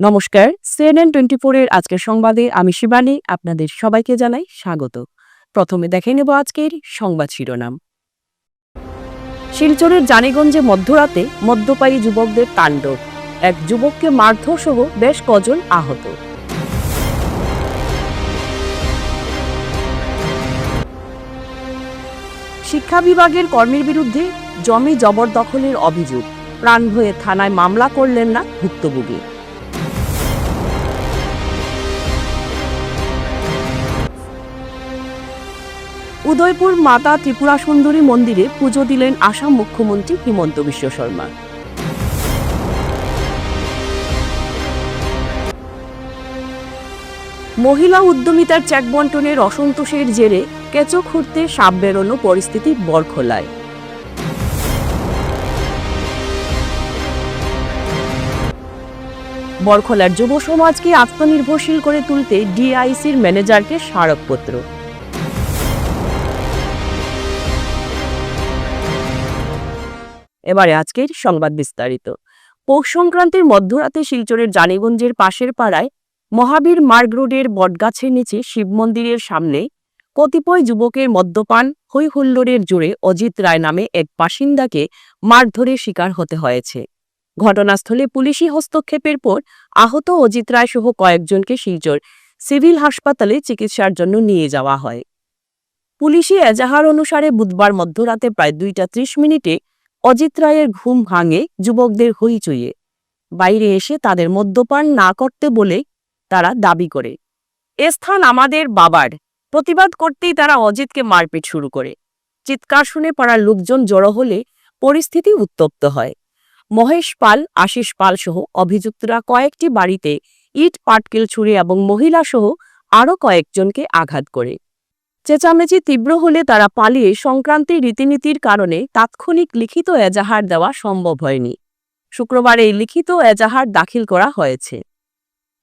নমস্কার CNN twenty ফোরের আজকের সংবাদে আমি শিবানী, আপনাদের সবাইকে জানাই স্বাগত। প্রথমে দেখে নেব আজকের সংবাদ শিরোনাম। শিলচরের জানিগঞ্জে মধ্যরাতে মদ্যপায়ী যুবকদের তাণ্ডব। এক যুবককে মারধর সহ বেশ কজন আহত। শিক্ষা বিভাগের কর্মীর বিরুদ্ধে জমি জবরদখলের অভিযোগ। প্রাণ ভয়ে থানায় মামলা করলেন না ভুক্তভোগী। উদয়পুর মাতা ত্রিপুরা সুন্দরী মন্দিরে পুজো দিলেন আসাম মুখ্যমন্ত্রী হিমন্ত বিশ্ব শর্মা। মহিলা উদ্যমিতার চেক বন্টনের অসন্তোষের জেরে কেঁচো খুঁড়তে সাপ বেরোনো পরিস্থিতি বরখোলায়। বরখোলার যুব সমাজকে আত্মনির্ভরশীল করে তুলতে ডিআইসির ম্যানেজারকে স্মারকপত্র। এবারে আজকের সংবাদ বিস্তারিত। পৌষ সংক্রান্তির মধ্যরাতে শিলচরের জানিগঞ্জের পাশের পাড়ায় মহাবীর মার্গ রোডের বটগাছের নিচে শিব মন্দিরের সামনে কতিপয় যুবকের মদ্যপান হৈ হুল্লোড়ের জোরে অজিত রায় নামে এক বাসিন্দাকে মারধরের শিকার হতে হয়েছে। ঘটনাস্থলে পুলিশি হস্তক্ষেপের পর আহত অজিত রায় সহ কয়েকজনকে শিলচর সিভিল হাসপাতালে চিকিৎসার জন্য নিয়ে যাওয়া হয়। পুলিশি এজাহার অনুসারে বুধবার মধ্যরাতে প্রায় দুইটা ত্রিশ মিনিটে অজিত রায়ের ঘুম ভাঙে যুবকদের হইচইয়ে। বাইরে এসে তাদের মদ্যপান না করতে বলে তারা দাবি করে। এ স্থান আমাদের বাবার। প্রতিবাদ করতেই তারা অজিতকে মারপিট শুরু করে। চিৎকার শুনে পাড়ার লোকজন জড়ো হলে পরিস্থিতি উত্তপ্ত হয়। মহেশ পাল, আশিস পাল সহ অভিযুক্তরা কয়েকটি বাড়িতে ইট, পাটকেল ছুঁড়ে এবং মহিলা সহ আরও কয়েকজনকে আঘাত করে। চেঁচামেচি তীব্র হলে তারা পালিয়ে সংক্রান্তি রীতিনীতির কারণে তাৎক্ষণিক লিখিত এজাহার দেওয়া সম্ভব হয়নি। শুক্রবার এই লিখিত এজাহার দাখিল করা হয়েছে।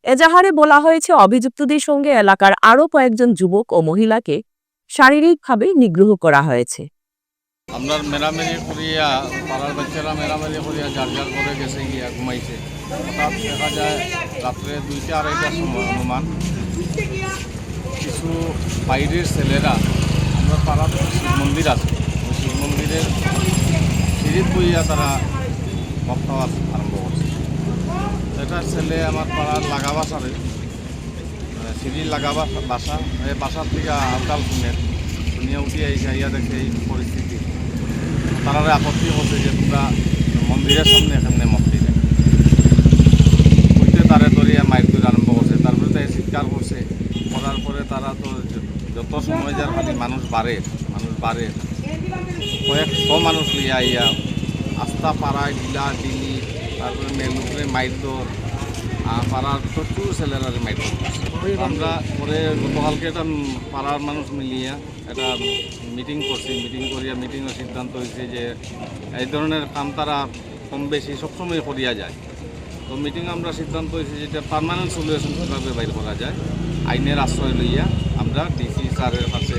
এজাহারে বলা হয়েছে, অভিযুক্তদের সঙ্গে এলাকার আরও কয়েকজন যুবক ও মহিলাকে শারীরিকভাবে নিগ্রহ করা হয়েছে। আমরা মেরামেরি করিয়া, পাড়ার বাচ্চারা মেরামেরি করিয়া যার যার করে গেছে গিয়া ঘুমাইছে। হঠাৎ দেখা যায়, রাত্রে দুইটা, আড়াইটার সময় অনুমান। কিছু বাইরের ছেলেরা আমরা পাড়ার শিব মন্দির আছে। শিব মন্দিরের সিঁড়িত বইয়া তারা খাওয়া আরম্ভ করছে। এটা ছেলে আমার পাড়ার লাগা বাসারে সিঁড়ি লাগা বাসা- এই বাসার থেকে আলতাল শুনে শুনিয়া উঠি আইসা ইয়া দেখে এই পরিস্থিতি। তারা আপত্তি করছে যে তোমরা মন্দিরের সামনে এখানে মন্দির উঠতে তারে ধরিয়া মাইক ধরে আরম্ভ করছে তারপরে তাই চিৎকার করছে করার পরে তারা তো যত সময় যার খালি মানুষ বাড়ে মানুষ বাড়ে। কয়েকশ মানুষ লিয়া আইয়া আস্তা পাড়ায় ডিলা, ডিলি, তারপরে মেলুপুরে মাইদর আর পাড়ার প্রচুর ছেলেরা মাইদর আমরা পরে গতকালকে একটা পাড়ার মানুষ মিলিয়া একটা মিটিং করছি, মিটিং করিয়া মিটিংয়ের সিদ্ধান্ত হয়েছে যে এই ধরনের কাম তারা কম বেশি সবসময় করিয়া যায়। তো মিটিং আমরা সিদ্ধান্ত হয়েছে যেটা পার্মানেন্ট সলিউশন কীভাবে বাইর করা যায়। আইনের আশ্রয় লইয়া আমরা ডিসি স্যারের কাছে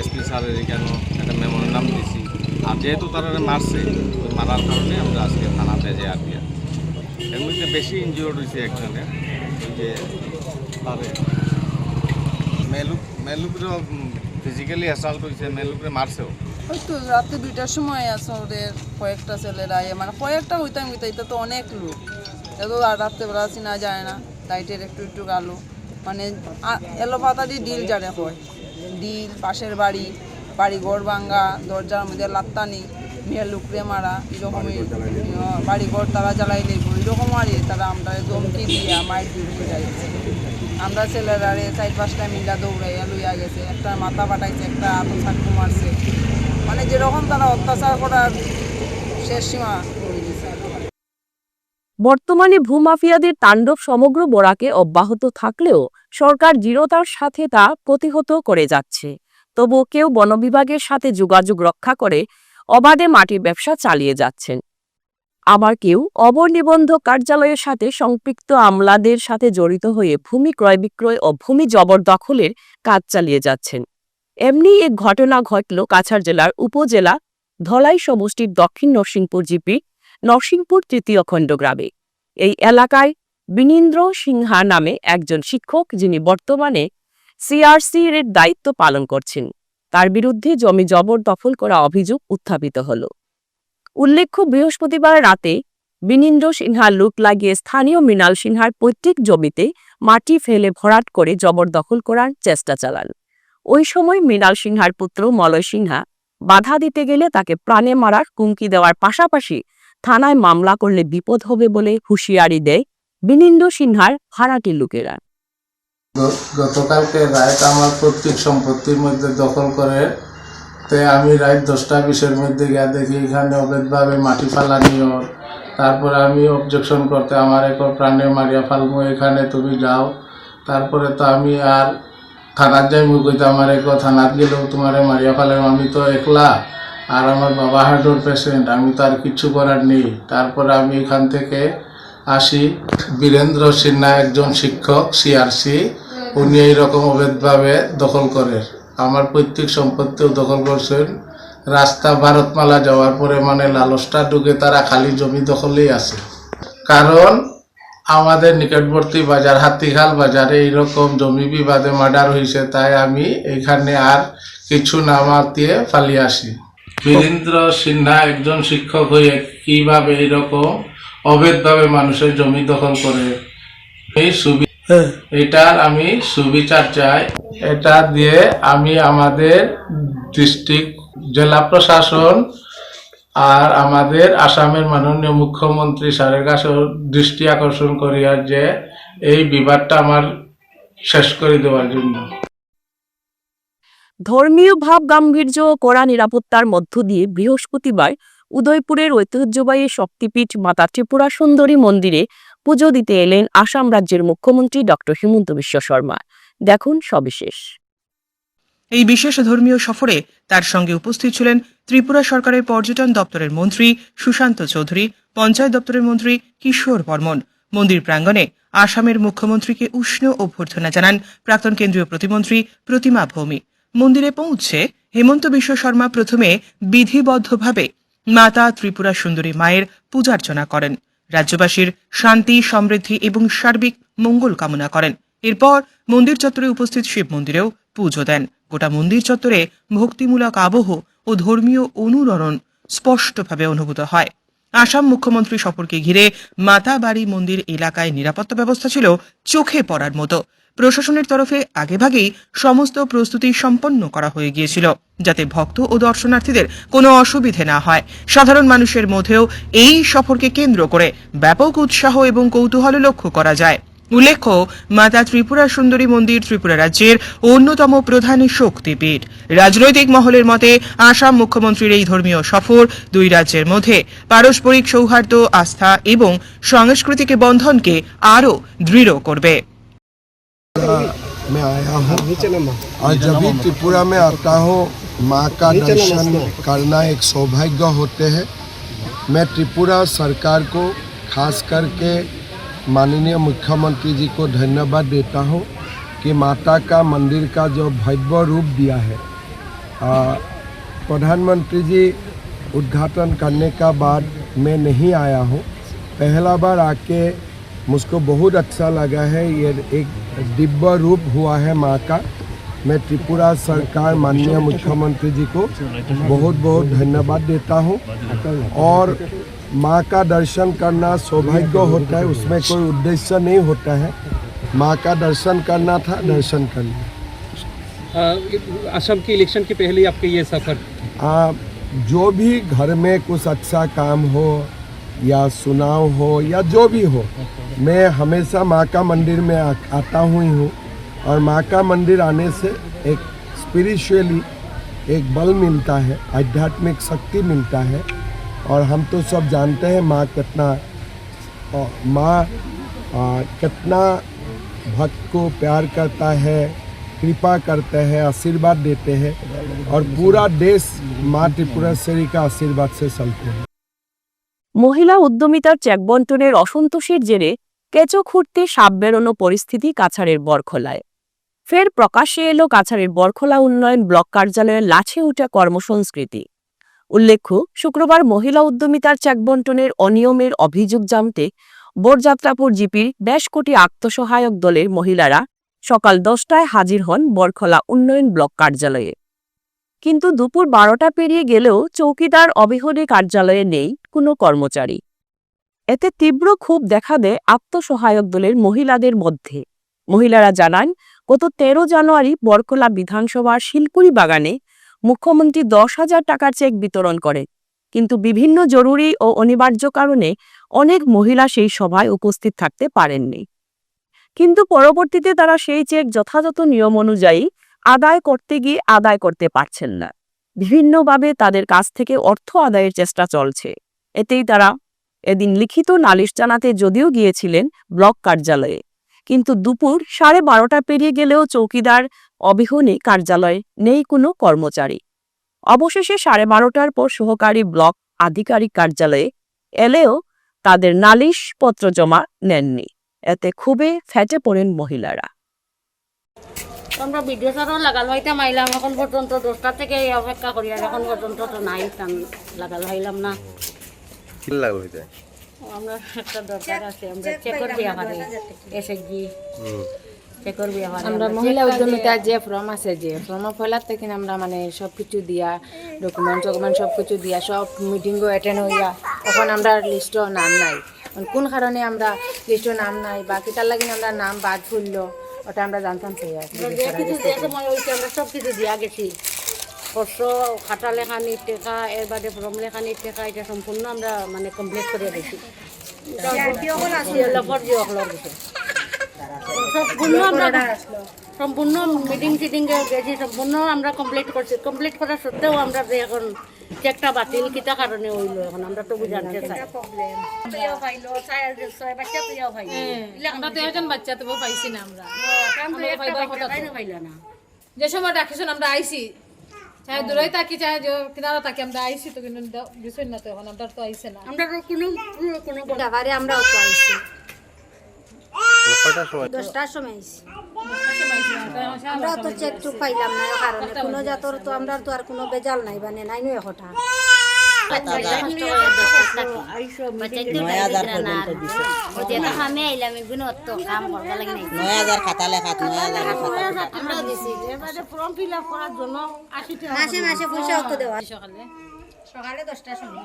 এসপি স্যারের এখানে একটা মেমোরেন্ডাম দিছি। আর যেহেতু তারা মারছে, ওই মারার কারণে আমরা আজকে থানাতে যাই আর দিয়া এর বেশি ইনজিওর্ড হয়েছে একজনে যে তারে মেলুক মেলুকরে ফিজিক্যালি অ্যাসাল্ট হয়েছে, মেলুকরে মারছেও। ওই তো রাত্রে দুইটার সময় আছে ওদের কয়েকটা ছেলেরা মানে কয়েকটা হইতাম এটা তো অনেক লোক। এত আর রাত্রেবেলা চিনা যায় না লাইটের একটু একটু আলো মানে আ- এলো পাতা দিয়ে ডিল যারে হয় ডিল পাশের বাড়ি বাড়ি ঘর ভাঙ্গা দরজার মধ্যে লাত্তানি মেয়ে লুকরে মারা এরকমই। আহ, বাড়ি ঘর তারা জ্বালাই লেগো এরকম আর তারা আমরা দমকি দিয়া মাইট দিয়ে যাইছে আমরা ছেলেরারে চার পাঁচটা মিলা দৌড়াইয়া লইয়া গেছে। একটা মাথা পাঠাইছে একটা আতো চাকু মারছে। মানে যেরকম তারা অত্যাচার করার শেষ সীমা বর্তমানে ভূমাফিয়াদের তাণ্ডব সমগ্র বরাকে অব্যাহত থাকলেও সরকার দৃঢ়তার সাথে তা প্রতিহত করে যাচ্ছে। তবু কেউ বন বিভাগের সাথে যোগাযোগ রক্ষা করে অবাধে মাটির ব্যবসা চালিয়ে যাচ্ছেন। আবার কেউ অবর নিবন্ধ কার্যালয়ের সাথে সম্পৃক্ত আমলাদের সাথে জড়িত হয়ে ভূমি ক্রয় বিক্রয় ও ভূমি জবরদখলের কাজ চালিয়ে যাচ্ছেন। এমনি এক ঘটনা ঘটল কাছাড় জেলার উপজেলা ধলাই সমষ্টির দক্ষিণ নরসিংপুর জিপি নরসিংপুর তৃতীয় খণ্ড গ্রামে এই এলাকায় বিনীন্দ্র সিংহা নামে একজন শিক্ষক যিনি বর্তমানে সিআরসির এর দায়িত্ব পালন করছেন। তার বিরুদ্ধে জমি জবরদখল করা অভিযোগ উত্থাপিত হল। উল্লেখ্য, বৃহস্পতিবার রাতে বিনীন্দ্র সিনহা লুক লাগিয়ে স্থানীয় মৃণাল সিনহার পৈতৃক জমিতে মাটি ফেলে ভরাট করে জবরদখল করার চেষ্টা চালান। ওই সময় মৃণাল সিনহার পুত্র মলয় সিনহা বাধা দিতে গেলে তাকে প্রাণে মারার হুমকি দেওয়ার পাশাপাশি থানায় মামলা করলে বিপদ হবে বলে হুঁশিয়ারি দেয় বিনীন্দ্র সিনহার ভাড়াটি লোকেরা। গতকালকে রাত আমার পৈতৃক সম্পত্তির মধ্যে দখল করে। তে আমি রাত দশটা বিশের মধ্যে গিয়ে দেখি এখানে অবৈধভাবে মাটি ফালানি ওর। তারপরে আমি অবজেকশন করতে আমার এক প্রাণে মারিয়া ফালমু এখানে তুমি যাও। তারপরে তো আমি আর থানার যাই মুখ আমার এক থানাত গেলেও তোমারে মারিয়া ফালাম আমি তো একলা আর আমার বাবা হার্টের পেশেন্ট আমি তার কিচ্ছু করার নেই। তারপরে আমি এখান থেকে আসি। বীরেন্দ্র সিনহা একজন শিক্ষক সিআরসি উনি এইরকম অবৈধভাবে দখল করে। আমার পৈতৃক সম্পত্তিও দখল করছেন। রাস্তা ভারতমালা যাওয়ার পরে মানে লালসটা ঢুকে তারা খালি জমি দখলেই আছে। কারণ আমাদের নিকটবর্তী বাজার, হাতিখাল বাজারে এইরকম জমি বিবাদে মার্ডার হয়েছে তাই আমি এখানে আর কিছু না মাতিয়ে ফালিয়ে আসি। বীরেন্দ্র সিনহা একজন শিক্ষক হয়ে কীভাবে এইরকম অবৈধভাবে মানুষের জমি দখল করে? এই সুবি এটার আমি সুবিচার চাই। এটা দিয়ে আমি আমাদের ডিস্ট্রিক্ট জেলা প্রশাসন আর আমাদের আসামের মাননীয় মুখ্যমন্ত্রী স্যারের কাছে দৃষ্টি আকর্ষণ করি আর যে এই বিবাদটা আমার শেষ করে দেওয়ার জন্য। ধর্মীয় ভাব গাম্ভীর্য কড়া নিরাপত্তার মধ্য দিয়ে বৃহস্পতিবার উদয়পুরের ঐতিহ্যবাহী শক্তিপীঠ মাতা ত্রিপুরা সুন্দরী মন্দিরে পুজো দিতে এলেন আসাম রাজ্যের মুখ্যমন্ত্রী ডক্টর হিমন্ত বিশ্ব শর্মা। দেখুন সবিশেষ। এই বিশেষ ধর্মীয় সফরে তার সঙ্গে উপস্থিত ছিলেন ত্রিপুরা সরকারের পর্যটন দপ্তরের মন্ত্রী সুশান্ত চৌধুরী, পঞ্চায়েত দপ্তরের মন্ত্রী কিশোর বর্মন। মন্দির প্রাঙ্গণে আসামের মুখ্যমন্ত্রীকে উষ্ণ অভ্যর্থনা জানান প্রাক্তন কেন্দ্রীয় প্রতিমন্ত্রী প্রতিমা ভৌমিক মন্দিরে পৌঁছে হেমন্ত বিশ্ব শর্মা প্রথমে বিধিবদ্ধভাবে মাতা ত্রিপুরা সুন্দরী মায়ের পূজার্চনা করেন। রাজ্যবাসীর শান্তি, সমৃদ্ধি এবং সার্বিক মঙ্গল কামনা করেন। এরপর মন্দির চত্বরে উপস্থিত শিব মন্দিরেও পুজো দেন। গোটা মন্দির চত্বরে ভক্তিমূলক আবহ ও ধর্মীয় অনুরণন স্পষ্টভাবে অনুভূত হয়। আসাম মুখ্যমন্ত্রী সফরকে ঘিরে মাতাবাড়ি মন্দির এলাকায় নিরাপত্তা ব্যবস্থা ছিল চোখে পড়ার মতো। প্রশাসনের তরফে আগেভাগেই সমস্ত প্রস্তুতি সম্পন্ন করা হয়ে গিয়েছিল, যাতে ভক্ত ও দর্শনার্থীদের কোনো অসুবিধে না হয়। সাধারণ মানুষের মধ্যেও এই সফরকে কেন্দ্র করে ব্যাপক উৎসাহ এবং কৌতূহল লক্ষ্য করা যায়। উল্লেখ্য, মাতা ত্রিপুরা সুন্দরী মন্দির ত্রিপুরা রাজ্যের অন্যতম প্রধান শক্তিপীঠ। রাজনৈতিক মহলের মতে, আসাম মুখ্যমন্ত্রীর এই ধর্মীয় সফর দুই রাজ্যের মধ্যে পারস্পরিক সৌহার্দ্য, আস্থা এবং সাংস্কৃতিক বন্ধনকে আরও দৃঢ় করবে। मैं आया हूँ। और जब भी त्रिपुरा में आता हूँ माँ का दर्शन करना एक सौभाग्य होते हैं। मैं त्रिपुरा सरकार को खास करके माननीय मुख्यमंत्री जी को धन्यवाद देता हूँ कि माता का मंदिर का जो भव्य रूप दिया है। प्रधानमंत्री जी उद्घाटन करने का बाद मैं नहीं आया हूँ। पहला बार आके मुझको बहुत अच्छा लगा है ये एक दिव्य रूप हुआ है माँ का। मैं त्रिपुरा सरकार माननीय मुख्यमंत्री जी को बहुत बहुत धन्यवाद देता हूँ। और माँ का दर्शन करना सौभाग्य होता है उसमें कोई उद्देश्य नहीं होता है। माँ का दर्शन करना था दर्शन कर लिया। असम की इलेक्शन के पहले आपके ये सफ़र? आ, जो भी घर में कुछ अच्छा काम हो या सुनाव हो या जो भी हो मैं हमेशा माँ का मंदिर में आ, आता हुई हूँ और माँ का मंदिर आने से एक स्पिरिचुअली एक बल मिलता है आध्यात्मिक शक्ति मिलता है। और हम तो सब जानते हैं माँ कितना माँ कितना भक्त को प्यार करता है कृपा करते हैं आशीर्वाद देते हैं। और पूरा देश माँ त्रिपुरेश्वरी का आशीर्वाद से चलते हैं। মহিলা উদ্যমিতার চেক বন্টনের অসন্তোষের জেরে কেঁচো খুঁড়তে সাপ বেরোনো পরিস্থিতি কাছাড়ের বরখোলায়। ফের প্রকাশ্যে এলো কাছাড়ের বরখোলা উন্নয়ন ব্লক কার্যালয়ের লাছে উঠা কর্মসংস্কৃতি। উল্লেখ্য, শুক্রবার মহিলা উদ্যমিতার চেক বন্টনের অনিয়মের অভিযোগ জানতে বোরযাত্রাপুর জিপির বেশ কোটি আত্মসহায়ক দলের মহিলারা সকাল দশটায় হাজির হন বরখলা উন্নয়ন ব্লক কার্যালয়ে। কিন্তু দুপুর বারোটা পেরিয়ে গেলেও চৌকিদার অবিহনে কার্যালয়ে নেই কোনো কর্মচারী। এতে তীব্র ক্ষোভ দেখা দেয় আত্মসহায়ক দলের মহিলাদের মধ্যে। মহিলারা জানান, গত তেরো জানুয়ারি বরকলা বিধানসভার শিলকুড়ি বাগানে মুখ্যমন্ত্রী দশ হাজার টাকার চেক বিতরণ করে। কিন্তু বিভিন্ন জরুরি ও অনিবার্য কারণে অনেক মহিলা সেই সভায় উপস্থিত থাকতে পারেননি। কিন্তু পরবর্তীতে তারা সেই চেক যথাযথ নিয়ম অনুযায়ী আদায় করতে গিয়ে আদায় করতে পারছেন না। বিভিন্নভাবে তাদের কাছ থেকে অর্থ আদায়ের চেষ্টা চলছে। এতেই তারা এদিন লিখিত নালিশ জানাতে যদিও গিয়েছিলেন ব্লক কার্যালয়ে। কিন্তু দুপুর সাড়ে বারোটা পেরিয়ে গেলেও চৌকিদার অবিহনে কার্যালয়ে নেই কোনো কর্মচারী। অবশেষে সাড়ে বারোটার পর সহকারী ব্লক আধিকারিক কার্যালয়ে এলেও তাদের নালিশ পত্র জমা নেননি। এতে খুবই ফেটে পড়েন মহিলারা। আমরা ভিডিও লাগাল হইতাম আইলাম এখন পর্যন্ত দশটা থেকে অপেক্ষা করি আর এখন পর্যন্ত তো নাই টান লাগাল হইলাম না। আমরা একটা দরকার আছে আমরা চেকর বিয়া পারে এসএসজি চেকর বিয়া পারে আমরা মহিলা উদ্যমিতা যে ফর্ম আছে যে ফর্ম ফেলার থেকে আমরা মানে সব কিছু দিয়া ডকুমেন্ট ডকুমেন্ট সব কিছু দিয়া সব মিটিংও অ্যাটেন্ড হইয়া তখন আমরা লিস্টও নাম নাই। কোন কারণে আমরা লিস্টও নাম নাই বা কিতার লাগিন আমরা নাম বাদ ফুললো। ওটা আমরা জানতাম চাই আর। কিছু যে সময় হয়েছে আমরা সব কিছু দিয়া গেছি কষ্ট খাতা লেখানির টেকা এর বাদে ফর্ম লেখানির টেকা এটা সম্পূর্ণ আমরা মানে কমপ্লিট করে দিয়েছি। সম্পূর্ণ আমরা সম্পূর্ণ মিটিং টিটিং গেছি সম্পূর্ণ আমরা কমপ্লিট করছি। কমপ্লিট করা সত্ত্বেও আমরা যে এখন চেকটা বাতিল কিতা কারণে হইল এখন আমরা তো বুঝাতে চাই। আমরা তো একজন বাচ্চা তবু পাইছি না আমরা। যে সময় ডাকিছেন আমরা আইছি। চাहे দূরে থাকি যে কিনারা থাকি আমরা আইছি তো কিন্তু দিছেন না তো এখন আমরা তো আইছে না। আমরা কোনো কোনো ডাকারে আমরা অত আইছি। সময়। দশটার সময় আইছি। আমরা তো চেক টুক পাইলাম না কারণে। কোনো জাতর তো আমরা তো আর কোনো বেজাল নাই মানে নাই নো এখটা আমি আইলাম এগুলো অত কাম করবা লাগে নাই। আমরা দিছি। এবারে ফর্ম ফিল আপ করার জন্য আশি টাকা মাসে মাসে পয়সা দেওয়া সকালে। সকালে দশটার সময়।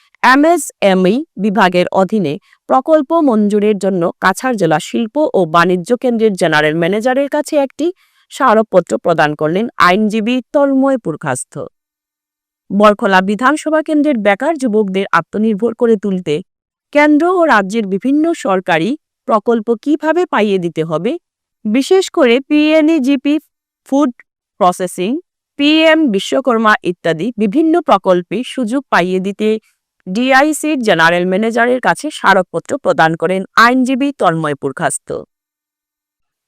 এমএসএমই বিভাগের অধীনে প্রকল্প মঞ্জুরের জন্য কাছাড় জেলা শিল্প ও বাণিজ্য কেন্দ্রের জেনারেল ম্যানেজারের কাছে একটি স্মারকপত্র প্রদান করলেন আইনজীবী তন্ময় পুরখাস্ত বরখলা বিধানসভা কেন্দ্রের বেকার যুবকদের আত্মনির্ভর করে তুলতে কেন্দ্র ও রাজ্যের বিভিন্ন সরকারি প্রকল্প কীভাবে পাইয়ে দিতে হবে, বিশেষ করে PMEGP food processing PM Vishwakarma ইত্যাদি বিভিন্ন প্রকল্পে সুযোগ পাইয়ে দিতে ডিআইসির জেনারেল ম্যানেজারের কাছে স্মারকপত্র প্রদান করেন আইনজীবী তন্ময় পুরখাস্ত।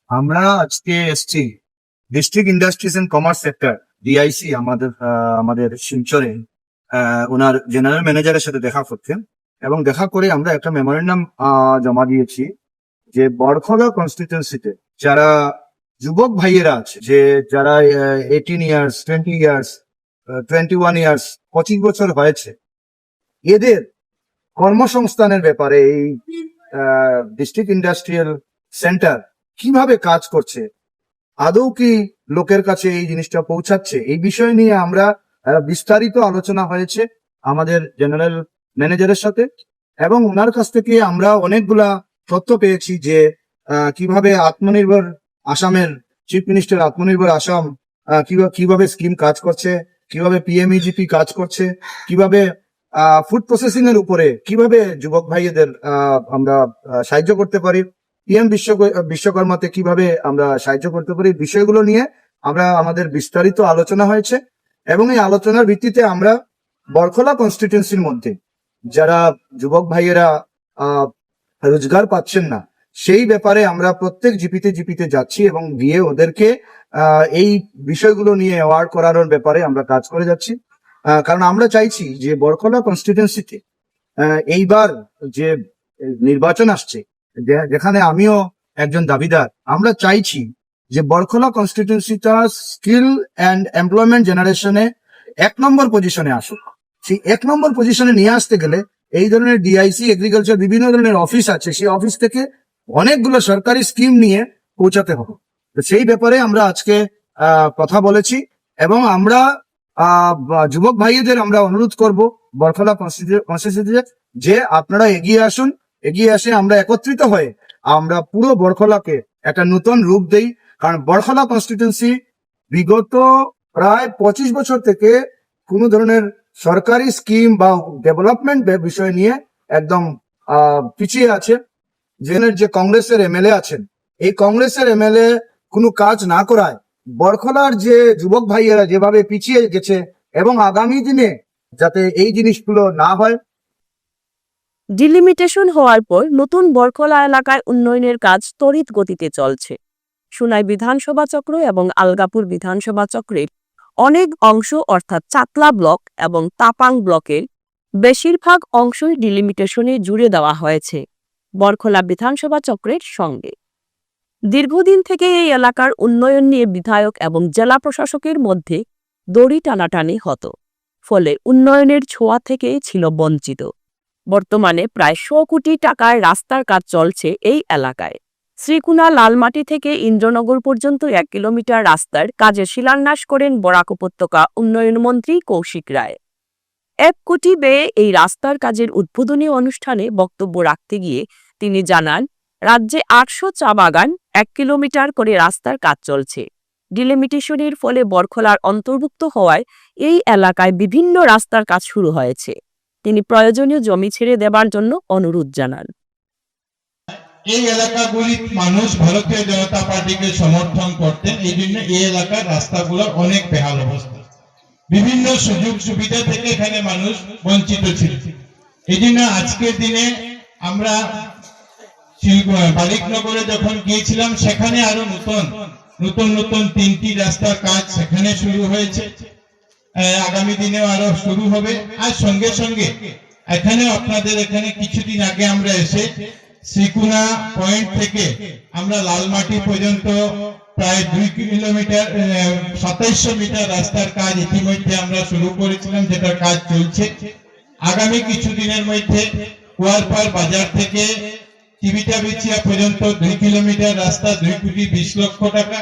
আমরা আজকে এসছি district industries and commerce sector DIC আমাদের আমাদের শিলচরে ওনার জেনারেল ম্যানেজারের সাথে দেখা করতে। এবং দেখা করে আমরা একটা মেমোরেন্ডাম জমা দিয়েছি যে বরখলা কনস্টিটিউন্সিতে যারা যুবক ভাইয়েরা আছে, যে যারা eighteen years twenty years twenty one years পঁচিশ বছর হয়েছে এদের কর্মসংস্থানের ব্যাপারে এই ডিস্ট্রিক্ট ইন্ডাস্ট্রিয়াল সেন্টার কীভাবে কাজ করছে? আদৌ কি লোকের কাছে এই জিনিসটা পৌঁছাচ্ছে? এই বিষয় নিয়ে আমরা বিস্তারিত আলোচনা হয়েছে আমাদের জেনারেল ম্যানেজারের সাথে এবং ওনার কাছ থেকে আমরা অনেকগুলা তথ্য পেয়েছি যে কীভাবে আত্মনির্ভর আসামের চিফ মিনিস্টার আত্মনির্ভর আসাম কীভাবে কীভাবে স্কিম কাজ করছে, কীভাবে পিএমইজিপি কাজ করছে, কীভাবে ফুড প্রসেসিং এর উপরে কীভাবে যুবক ভাইদের আমরা সাহায্য করতে পারি পিএম বিশ্ব, বিশ্বকর্মাতে কীভাবে আমরা সাহায্য করতে পারি বিষয়গুলো নিয়ে আমরা আমাদের বিস্তারিত আলোচনা হয়েছে এবং এই আলোচনার ভিত্তিতে আমরা বরখলা কনস্টিটিউন্সির মধ্যে যারা যুবক ভাইয়েরা রোজগার পাচ্ছেন না, সেই ব্যাপারে আমরা প্রত্যেক জিপিতে জিপিতে যাচ্ছি এবং গিয়ে ওদেরকে এই বিষয়গুলো নিয়ে অ্যাওয়ার্ড করানোর ব্যাপারে আমরা কাজ করে যাচ্ছি। কারণ আমরা চাইছি যে বরকলা কনস্টিটিউন্সিতে এইবার যে নির্বাচন আসছে যেখানে আমিও একজন দাবিদার, আমরা চাইছি যে বরকলা কনস্টিটিউন্সিটা স্কিল অ্যান্ড এমপ্লয়মেন্ট জেনারেশনে এক নম্বর পজিশনে আসুক। সেই এক নম্বর পজিশনে নিয়ে আসতে গেলে এই ধরনের ডিআইসি এগ্রিকালচার বিভিন্ন ধরনের অফিস আছে, সেই অফিস থেকে অনেকগুলো সরকারি স্কিম নিয়ে পৌঁছাতে হবে। তো সেই ব্যাপারে আমরা আজকে কথা বলেছি এবং আমরা যুবক ভাইদের আমরা অনুরোধ করব বরফলা কনস্টিটিউন্সিতে যে আপনারা এগিয়ে আসুন, এগিয়ে আসে আমরা একত্রিত হয়ে আমরা পুরো বরখলাকে একটা নতুন রূপ দেই। কারণ বরখলা কনস্টিটিউন্সি বিগত প্রায় পঁচিশ বছর থেকে কোনো ধরনের সরকারি স্কিম বা ডেভেলপমেন্ট বিষয় নিয়ে একদম পিছিয়ে আছে। জেনের যে কংগ্রেসের এমএলএ আছেন, এই কংগ্রেসের এমএলএ কোনো কাজ না করায় বরখলার যে যুবক ভাইয়েরা যেভাবে পিছিয়ে গেছে এবং আগামী দিনে যাতে এই জিনিসগুলো না হয়। ডিলিমিটেশন হওয়ার পর নতুন বরকলা এলাকায় উন্নয়নের কাজ তড়িৎ গতিতে চলছে। সুনাই বিধানসভা চক্র এবং আলগাপুর বিধানসভা চক্রের অনেক অংশ অর্থাৎ চাতলা ব্লক এবং তাপাং ব্লকের বেশিরভাগ অংশই ডিলিমিটেশনে জুড়ে দেওয়া হয়েছে বরখলা বিধানসভা চক্রের সঙ্গে। দীর্ঘদিন থেকে এই এলাকার উন্নয়ন নিয়ে বিধায়ক এবং জেলা প্রশাসকের মধ্যে দড়ি টানাটানি হতো, ফলে উন্নয়নের ছোঁয়া থেকে ছিল বঞ্চিত। বর্তমানে প্রায় শো কোটি টাকার রাস্তার কাজ চলছে এই এলাকায়। শ্রীকুনা লালমাটি থেকে ইন্দ্রনগর পর্যন্ত এক কিলোমিটার রাস্তার কাজে শিলান্যাস করেন বরাক উপত্যকা উন্নয়ন মন্ত্রী কৌশিক রায়। এক কোটি ব্যয়ে এই রাস্তার কাজের উদ্বোধনী অনুষ্ঠানে বক্তব্য রাখতে গিয়ে তিনি জানান রাজ্যে আটশো চা বাগান, এক কিলোমিটার করে রাস্তার কাজ চলছে। ডিলিমিটেশনের ফলে বরখলার অন্তর্ভুক্ত হওয়ায় এই এলাকায় বিভিন্ন রাস্তার কাজ শুরু হয়েছে। তিনি প্রয়োজনীয় জমি ছেড়ে দেবার জন্য অনুরোধ জানান। এই এলাকাগুলি মানুষ ভারতীয় জনতা পার্টিকে সমর্থন করতেন, এই জন্য এই এলাকার রাস্তাগুলোর অনেক বেহাল অবস্থা। বিভিন্ন সুযোগ সুবিধা থেকে এখানে মানুষ বঞ্চিত ছিল। এই জন্য আজকের দিনে আমরা বালিকনগরে যখন গিয়েছিলাম, সেখানে আরও নতুন নতুন নতুন তিনটি রাস্তার কাজ সেখানে শুরু হয়েছে। আগামী দিনেও আরও শুরু হবে। আর সঙ্গে সঙ্গে এখানে আপনাদের, এখানে কিছুদিন আগে আমরা এসে শ্রীকুনা পয়েন্ট থেকে আমরা লালমাটি পর্যন্ত প্রায় দুই কিলোমিটার সাতাইশশো মিটার রাস্তার কাজ ইতিমধ্যে আমরা শুরু করেছিলাম, যেটার কাজ চলছে। আগামী কিছুদিনের মধ্যে কুয়ারপাড় বাজার থেকে টিভিটা পর্যন্ত দুই কিলোমিটার রাস্তা, দুই কোটি বিশ লক্ষ টাকা।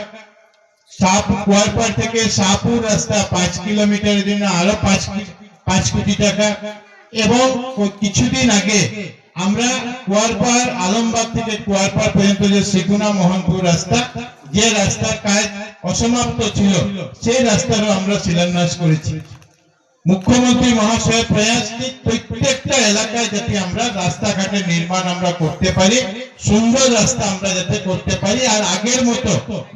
সাপ কুয়ারপাড় থেকে সাপুর রাস্তা, পাঁচ কিলোমিটারের জন্য আরও পাঁচ পাঁচ কোটি টাকা। এবং কিছুদিন আগে আমরা কুয়ারপাড় আলমবাগ থেকে কুয়ারপাড় পর্যন্ত যে মোহনপুর রাস্তা, যে রাস্তার কাজ অসমাপ্ত ছিল, সেই রাস্তারও আমরা শিলান্যাস করেছি। মুখ্যমন্ত্রী মহাশয়ের প্রয়াস প্রত্যেকটা এলাকায় যাতে আমরা রাস্তাঘাটের নির্মাণ আমরা করতে পারি, সুন্দর রাস্তা আমরা যাতে করতে পারি, আর আগের মতো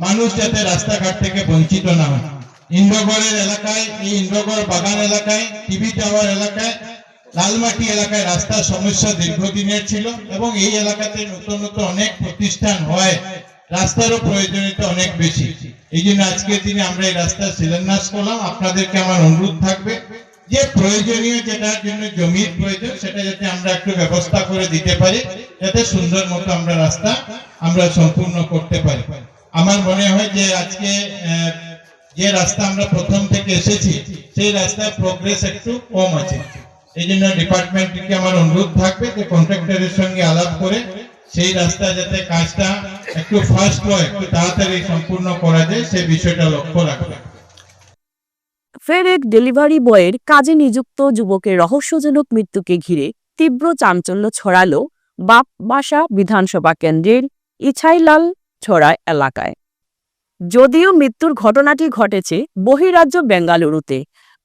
মানুষ যাতে রাস্তাঘাট থেকে বঞ্চিত না হয়। ইন্দ্রগড়ের এলাকায়, এই ইন্দ্রগড় বাগান এলাকায়, টিভি টাওয়ার এলাকায়, লালমাটি এলাকায় রাস্তার সমস্যা দীর্ঘদিনের ছিল এবং এই এলাকাতে নতুন নতুন অনেক প্রতিষ্ঠান হয়। রাস্তারও প্রয়োজনীয়তা অনেক বেশি। এই জন্য আজকের দিনে আমরা এই রাস্তার শিলান্যাস করলাম। আপনাদেরকে আমার অনুরোধ থাকবে যে প্রয়োজনীয় যেটার জন্য জমির প্রয়োজন, সেটা যাতে আমরা একটু ব্যবস্থা করে দিতে পারি, যাতে সুন্দর মতো আমরা রাস্তা আমরা সম্পূর্ণ করতে পারি। আমার মনে হয় যে আজকে যে রাস্তা আমরা প্রথম থেকে এসেছি, সেই রাস্তার প্রোগ্রেস একটু কম আছে। এই জন্য ডিপার্টমেন্টকে আমার অনুরোধ থাকবে যে কন্ট্রাক্টরের সঙ্গে আলাপ করে সেই রাস্তা যাতে কাজটা একটু ফাস্ট হয়, একটু তাড়াতাড়ি সম্পূর্ণ করা যায় সেই বিষয়টা লক্ষ্য রাখবে। ফের এক ডেলিভারি বয়ের কাজে নিযুক্ত যুবকের রহস্যজনক মৃত্যুকে ঘিরে তীব্র চাঞ্চল্য ছড়ালো বাপবাসা বিধানসভা কেন্দ্রের ইছাইলাল ছড়া এলাকায়। যদিও মৃত্যুর ঘটনাটি ঘটেছে বহিরাজ্য বেঙ্গালুরুতে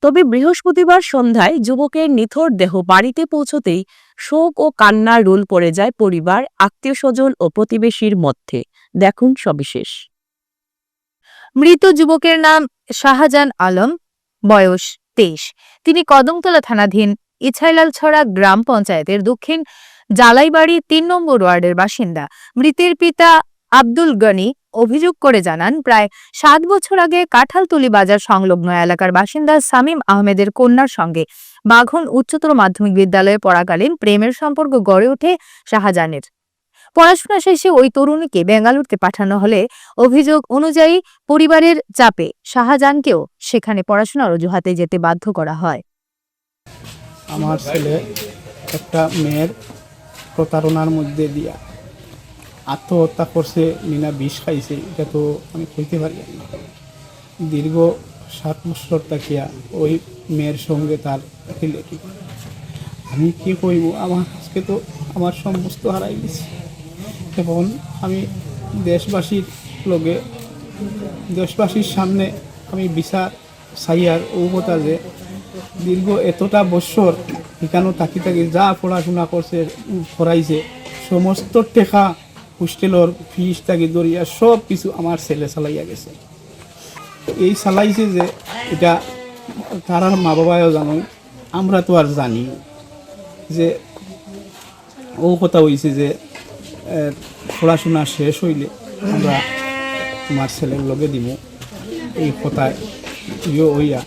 তবে বৃহস্পতিবার সন্ধ্যায় যুবকের নিথর দেহ বাড়িতে পৌঁছতেই শোক ও কান্নার রোল পড়ে যায় পরিবার আত্মীয় স্বজন ও প্রতিবেশীর মধ্যে। দেখুন সবিশেষ। মৃত যুবকের নাম শাহজাহান আলম, বয়স তেইশ। তিনি কদমতলা থানাধীন ইছাইলাল ছড়া গ্রাম পঞ্চায়েতের দক্ষিণ জালাইবাড়ি তিন নম্বর ওয়ার্ডের বাসিন্দা। মৃতের পিতা আব্দুল গনি অভিযোগ করে জানান, প্রায় সাত বছর আগে কাঁঠালতলি বাজার সংলগ্ন এলাকার বাসিন্দা সামিম আহমেদের কন্যার সঙ্গে বাঘন উচ্চতর মাধ্যমিক বিদ্যালয়ে পড়াকালীন প্রেমের সম্পর্ক গড়ে ওঠে শাহজাহানের। পড়াশোনা শেষে ওই তরুণীকে বেঙ্গালুরুতে পাঠানো হলে অভিযোগ অনুযায়ী পরিবারের চাপে শাহজাহানকেও সেখানে পড়াশোনার অজুহাতে যেতে বাধ্য করা হয়। আমার ছেলে একটা মেয়ের প্রতারণার মধ্যে দিয়া আত্মহত্যা করছে, মিনা বিষ খাইছে, এটা তো আমি কইতে পারি না। দীর্ঘ সাত বছর তাকিয়া ওই মেয়ের সঙ্গে তার রিলেটিভ আমি কি কইব? আমার আজকে তো আমার সমস্ত হারাই গেছে। এবং আমি দেশবাসীর লগে, দেশবাসীর সামনে আমি বিচার সাইয়ার কথা যে দীর্ঘ এতটা বছর এখানেও তাকি তাকি যা পড়াশোনা করছে করাইছে সমস্ত টেকা হোস্টেলর ফিস তাকি দরিয়া সব কিছু আমার ছেলে চালাইয়া গেছে। এই চালাইছে যে এটা তারার মা বাবাও জানো, আমরা তো আর জানি। যে ও কথা হয়েছে যে পড়াশোনা শেষ হইলে আমরা তোমার ছেলের লগে দিব। এই কথায় ইয়ে হইয়া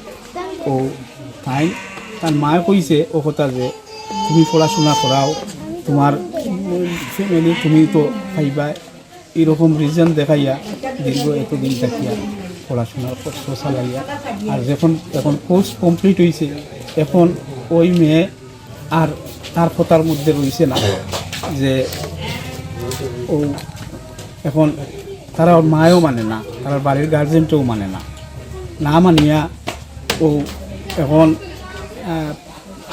ও তাই, তার মায়ে কইছে ও কথা যে, তুমি পড়াশোনা করাও, তোমার ফ্যামিলি তুমি তো পাইবা এরকম রিজন দেখাইয়া দীর্ঘ এতদিন দেখিয়া পড়াশোনার কষ্ট চালাইয়া। আর যখন এখন কোর্স কমপ্লিট হয়েছে এখন ওই মেয়ে আর তার কথার মধ্যে রয়েছে না, যে ও এখন তারা ওর মায়েও মানে না, তার বাড়ির গার্জেনটাও মানে না। না মানিয়া ও এখন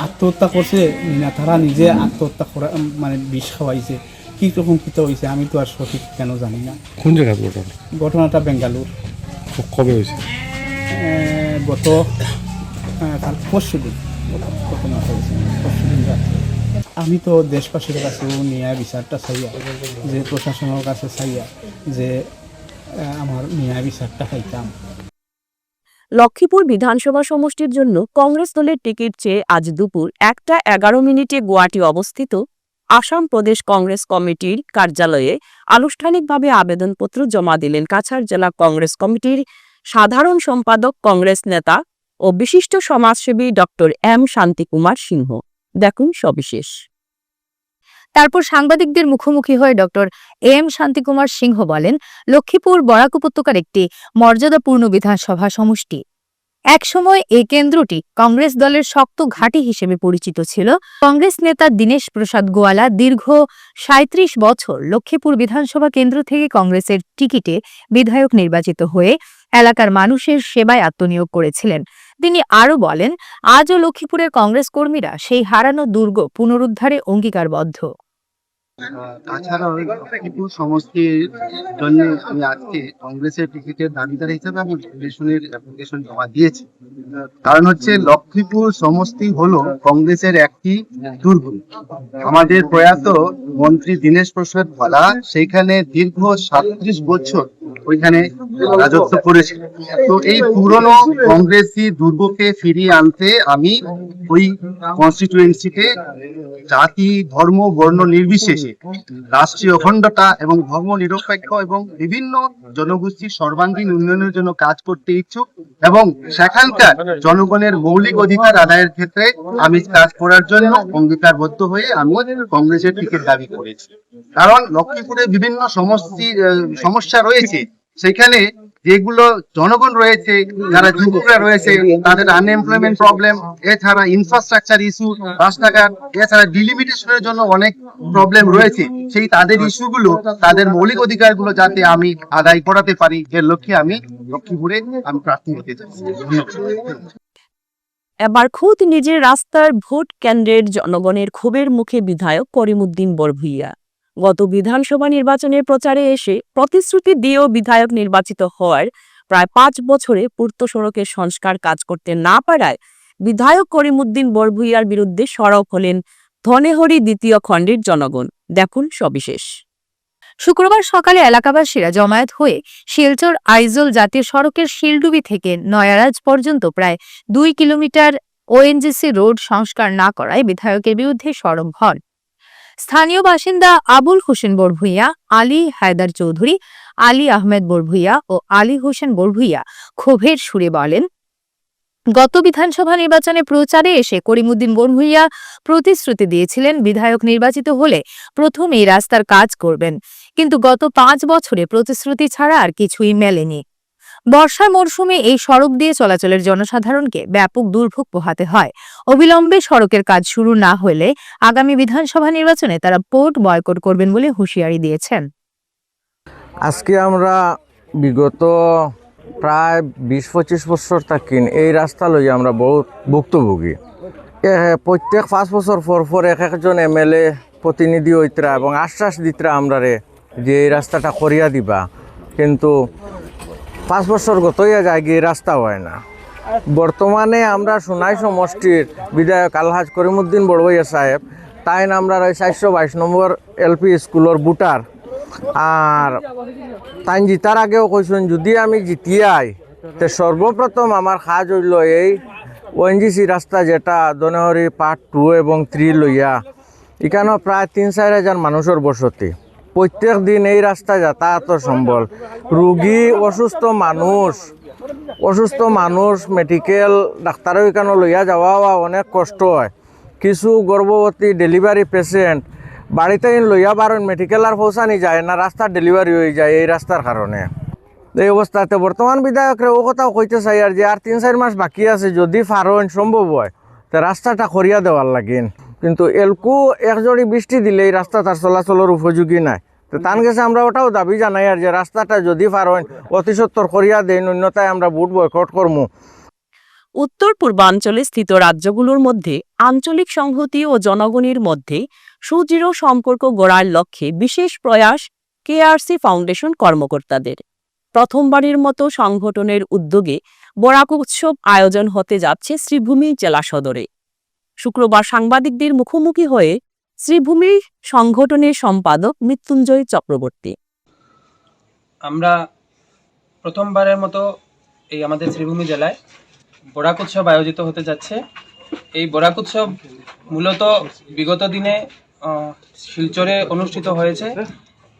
আত্মহত্যা করছে না তারা নিজে আত্মহত্যা করা মানে বিষ খাওয়াইছে। কী রকম কী হয়েছে আমি তো আর সঠিক কেন জানি না। কোন জায়গায় ঘটনা? ঘটনাটা বেঙ্গালুর। কবে হয়েছে গত পরশু দিন। ঘটনাটা হয়েছে পরশু দিন রাত্রে। আমি তো দেশবাসীর কাছেও নিয়ে বিচারটা চাইয়া যে প্রশাসনের কাছে চাইয়া যে আমার ন্যায় বিচারটা পাইতাম লক্ষ্মীপুর বিধানসভা সমষ্টির জন্য কংগ্রেস দলের টিকিট চেয়ে আজ দুপুর একটা এগারো মিনিটে গুয়াহাটি অবস্থিত আসাম প্রদেশ কংগ্রেস কমিটির কার্যালয়ে আনুষ্ঠানিকভাবে আবেদনপত্র জমা দিলেন কাছাড় জেলা কংগ্রেস কমিটির সাধারণ সম্পাদক কংগ্রেস নেতা ও বিশিষ্ট সমাজসেবী ডক্টর এম শান্তিকুমার সিংহ। দেখুন সবিশেষ। তারপর সাংবাদিকদের মুখোমুখি হয়ে ডক্টর এম শান্তিকুমার সিংহ বলেন, লক্ষ্মীপুর বরাক উপত্যকার একটি মর্যাদাপূর্ণ বিধানসভা সমষ্টি। একসময় এই কেন্দ্রটি কংগ্রেস দলের শক্ত ঘাঁটি হিসেবে পরিচিত ছিল। কংগ্রেস নেতা দীনেশ প্রসাদ গোয়ালা দীর্ঘ সাঁত্রিশ বছর লক্ষ্মীপুর বিধানসভা কেন্দ্র থেকে কংগ্রেসের টিকিটে বিধায়ক নির্বাচিত হয়ে এলাকার মানুষের সেবায় আত্মনিয়োগ করেছিলেন। তিনি আরও বলেন, আজও লক্ষ্মীপুরের কংগ্রেস কর্মীরা সেই হারানো দুর্গ পুনরুদ্ধারে অঙ্গীকারবদ্ধ। তাছাড়াও লক্ষ্মীপুর সমষ্টির জন্য আমি আজকে কংগ্রেসের টিকিটের দাবিদার হিসেবে আমি অ্যাপ্লিকেশন জমা দিয়েছি। কারণ হচ্ছে লক্ষ্মীপুর সমষ্টি হলো কংগ্রেসের একটি দুর্গ। আমাদের প্রয়াত মন্ত্রী দীনেশ প্রসাদ ভালা সেইখানে দীর্ঘ সাতত্রিশ বছর ওইখানে রাজত্ব করেছিল। তো এই পুরনো কংগ্রেসি দুর্গকে ফিরিয়ে আনতে আমি ওই কনস্টিটুয়েন্সিতে জাতি ধর্ম বর্ণ নির্বিশেষে রাষ্ট্রীয় অখণ্ডতা এবং ধর্ম নিরপেক্ষ এবং বিভিন্ন জনগোষ্ঠীর সর্বাঙ্গীন উন্নয়নের জন্য কাজ করতে ইচ্ছুক এবং সেখানকার জনগণের মৌলিক অধিকার আদায়ের ক্ষেত্রে আমি কাজ করার জন্য অঙ্গীকারবদ্ধ হয়ে আমি কংগ্রেসের টিকিট দাবি করেছি। কারণ লক্ষ্মীপুরে বিভিন্ন সমষ্টির আহ, সমস্যা রয়েছে। সেখানে যেগুলো জনগণ রয়েছে, যারা যুবকরা রয়েছে, তাদের আনএমপ্লয়মেন্ট প্রবলেম এছাড়া ইনফ্রাস্ট্রাকচার ইস্যু রাস্তাঘাট, এছাড়া ডিলিমিটেশনের জন্য অনেক প্রবলেম রয়েছে। সেই তাদের ইস্যুগুলো তাদের মৌলিক অধিকারগুলো যাতে আমি আদায় করাতে পারি এর লক্ষ্যে আমি লক্ষ্মীপুরে আমি প্রার্থী হতে ধন্যবাদ। এবার খুদ নিজের রাস্তার ভোট কেন্দ্রের জনগণের ক্ষোভের মুখে বিধায়ক করিমুদ্দিন বরভুইয়া। গত বিধানসভা নির্বাচনের প্রচারে এসে প্রতিশ্রুতি দিয়েও বিধায়ক নির্বাচিত হওয়ার প্রায় পাঁচ বছরে পূর্ত সড়কের সংস্কার কাজ করতে না পারায় বিধায়ক করিমুদ্দিন বরভুইয়ার বিরুদ্ধে সরব হলেন ধনেহরি দ্বিতীয় খণ্ডের জনগণ। দেখুন সবিশেষ। শুক্রবার সকালে এলাকাবাসীরা জমায়েত হয়ে শিলচর আইজল জাতীয় সড়কের শিলডুবি থেকে নয়ারাজ পর্যন্ত প্রায় দুই কিলোমিটার ওএনজিসি রোড সংস্কার না করায় বিধায়কের বিরুদ্ধে সরব হন। স্থানীয় বাসিন্দা আবুল হোসেন বড়ভুইয়া আলী হায়দার চৌধুরী, আলী আহমেদ বড়ভুইয়া ও আলী হোসেন বড়ভুইয়া ক্ষোভের সুরে বলেন, গত বিধানসভা নির্বাচনে প্রচারে এসে করিমুদ্দিন বড়ভুইয়া প্রতিশ্রুতি দিয়েছিলেন বিধায়ক নির্বাচিত হলে প্রথম এই রাস্তার কাজ করবেন। কিন্তু গত পাঁচ বছরে প্রতিশ্রুতি ছাড়া আর কিছুই মেলেনি। বর্ষার মরশুমে এই সড়ক দিয়ে চলাচলের জনসাধারণকে ব্যাপক দুর্ভোগ পোহাতে হয়। অবিলম্বে সড়কের কাজ শুরু না হলে আগামী বিধানসভা নির্বাচনে তারা পোর্ট বয়কট করবেন বলে হুঁশিয়ারি দিয়েছেন। আজকে আমরা বিগত প্রায় বিশ পঁচিশ বছর থাকিন এই রাস্তা লই আমরা বহুত ভুক্তভোগী। প্রত্যেক পাঁচ বছর পর পর এক একজন এম এল এ প্রতিনিধি হইতরা এবং আশ্বাস দিতরা আমরারে যে এই রাস্তাটা করিয়া দিবা। কিন্তু পাঁচ বছর গতইয়া যায় গিয়ে রাস্তা হয় না। বর্তমানে আমরা সোনাই সমষ্টির বিধায়ক আলহাজ করিমুদ্দিন বড়বইয়া সাহেব, তাই আমরা ওই চারশো বাইশ নম্বর এলপি স্কুলের বুটার। আর তাই জিতার আগেও কইছেন, যদি আমি জিতিয়াই, তে সর্বপ্রথম আমার কাজ হইল এই ওএনজিসি রাস্তা যেটা দনহরি পার্ট টু এবং থ্রি লইয়া। এখানেও প্রায় তিন চার হাজার মানুষের বসতি। প্রত্যেক দিন এই রাস্তা যাতায়াত সম্বল। রুগী অসুস্থ মানুষ অসুস্থ মানুষ মেডিকেল ডাক্তারও এখানে লইয়া যাওয়া অনেক কষ্ট হয়। কিছু গর্ভবতী ডেলিভারি পেশেন্ট বাড়িতে লইয়া পারেন মেডিকেল আর পৌঁছানি যায় না, রাস্তার ডেলিভারি হয়ে যায় এই রাস্তার কারণে। এই অবস্থাতে বর্তমান বিধায়করে ও কথাও কইতে চাই আর যে আর তিন চার মাস বাকি আছে, যদি পারেন সম্ভব হয়, তো রাস্তাটা করিয়া দেওয়ার লাগিন। কিন্তু এলকু একজড়ি বৃষ্টি দিলে এই রাস্তা তার চলাচলের উপযোগী নাই। তো তান গেছে আমরা ওটাও দাবি জানাই আর যে রাস্তাটা যদি পারেন অতি সত্তর করিয়া দেন অন্যতায় আমরা বুট বয়কট করমু। উত্তর পূর্বাঞ্চলে স্থিত রাজ্যগুলোর মধ্যে আঞ্চলিক সংহতি ও জনগণের মধ্যে সুদৃঢ় সম্পর্ক গড়ার লক্ষ্যে বিশেষ প্রয়াস কেআরসি ফাউন্ডেশন কর্মকর্তাদের। প্রথমবারের মতো সংগঠনের উদ্যোগে বরাক উৎসব আয়োজন হতে যাচ্ছে শ্রীভূমি জেলা সদরে। শুক্রবার সাংবাদিকদের মুখোমুখি হয়ে শ্রীভূমি সংগঠনের সম্পাদক মৃত্যুঞ্জয় চক্রবর্তী। আমরা প্রথমবারের মতো এই আমাদের শ্রীভূমি জেলায় বরাক উৎসব আয়োজিত হতে যাচ্ছে। এই বরাক উৎসব মূলত বিগত দিনে শিলচরে অনুষ্ঠিত হয়েছে।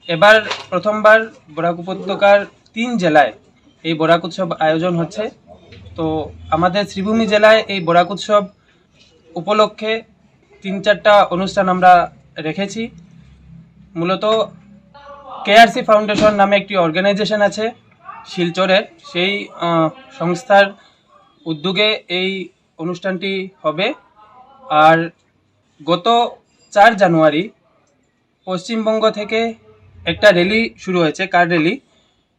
এবার প্রথমবার বরাক উপত্যকার তিন জেলায় এই বরাক উৎসব আয়োজন হচ্ছে। তো আমাদের শ্রীভূমি জেলায় এই বরাক উৎসব উপলক্ষে তিন চারটা অনুষ্ঠান আমরা রেখেছি। মূলত কেআরসি ফাউন্ডেশন নামে একটি অর্গানাইজেশন আছে, শিলচরের। সেই সংস্থার উদ্যোগে এই অনুষ্ঠানটি হবে। আর গত চার জানুয়ারি পশ্চিমবঙ্গ থেকে একটা র্যালি শুরু হয়েছে, car rally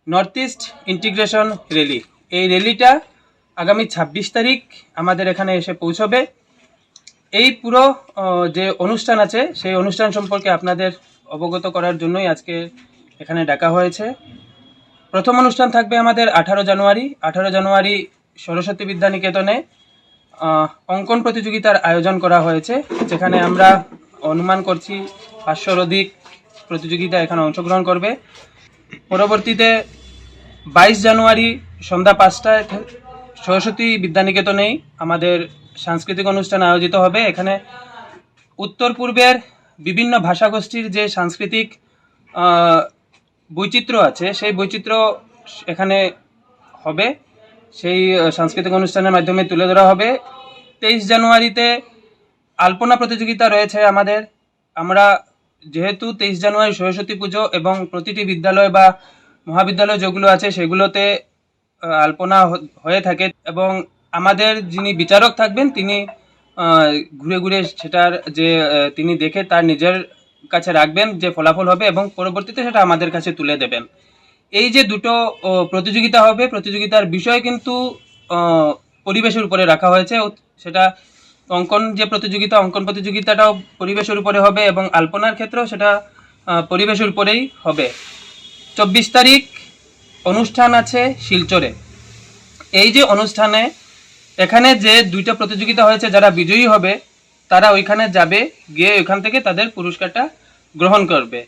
north east integration rally এই র্যালিটা আগামী ছাব্বিশ তারিখ আমাদের এখানে এসে পৌঁছবে। এই পুরো যে অনুষ্ঠান আছে, সেই অনুষ্ঠান সম্পর্কে আপনাদের অবগত করার জন্যই আজকে এখানে ডাকা হয়েছে। প্রথম অনুষ্ঠান থাকবে আমাদের আঠারো জানুয়ারি। আঠারো জানুয়ারি সরস্বতী বিদ্যানিকেতনে অঙ্কন প্রতিযোগিতার আয়োজন করা হয়েছে, যেখানে আমরা অনুমান করছি পাঁচশোর অধিক প্রতিযোগিতা এখানে অংশগ্রহণ করবে। পরবর্তীতে বাইশ জানুয়ারি সন্ধ্যা পাঁচটায় সরস্বতী বিদ্যানিকেতনেই আমাদের সাংস্কৃতিক অনুষ্ঠান আয়োজিত হবে। এখানে উত্তর পূর্বের বিভিন্ন ভাষাগোষ্ঠীর যে সাংস্কৃতিক বৈচিত্র্য আছে, সেই বৈচিত্র্য এখানে হবে। সেই সাংস্কৃতিক অনুষ্ঠানের মাধ্যমে তুলে ধরা হবে। তেইশ জানুয়ারিতে আলপনা প্রতিযোগিতা রয়েছে আমাদের। আমরা যেহেতু তেইশ জানুয়ারি সরস্বতী পুজো এবং প্রতিটি বিদ্যালয় বা মহাবিদ্যালয় যেগুলো আছে সেগুলোতে আলপনা হয়ে থাকে এবং আমাদের যিনি বিচারক থাকবেন, তিনি ঘুরে ঘুরে সেটার যে তিনি দেখে তার নিজের কাছে রাখবেন যে ফলাফল হবে এবং পরবর্তীতে সেটা আমাদের কাছে তুলে দেবেন। এই যে দুটো প্রতিযোগিতা হবে, প্রতিযোগিতার বিষয় কিন্তু পরিবেশের উপরে রাখা হয়েছে। সেটা অঙ্কন যে প্রতিযোগিতা, অঙ্কন প্রতিযোগিতাটাও পরিবেশের উপরে হবে এবং আলপনার ক্ষেত্রেও সেটা পরিবেশের উপরেই হবে। চব্বিশ তারিখ অনুষ্ঠান আছে শিলচরে। এই যে অনুষ্ঠানে এখানে যে দুইটা প্রতিযোগিতা হয়েছে, যারা বিজয়ী হবে, তারা ওইখানে যাবে, গিয়ে ওইখান থেকে তাদের পুরস্কারটা গ্রহণ করবে।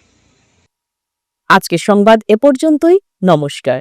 আজকের সংবাদ এ পর্যন্তই। নমস্কার।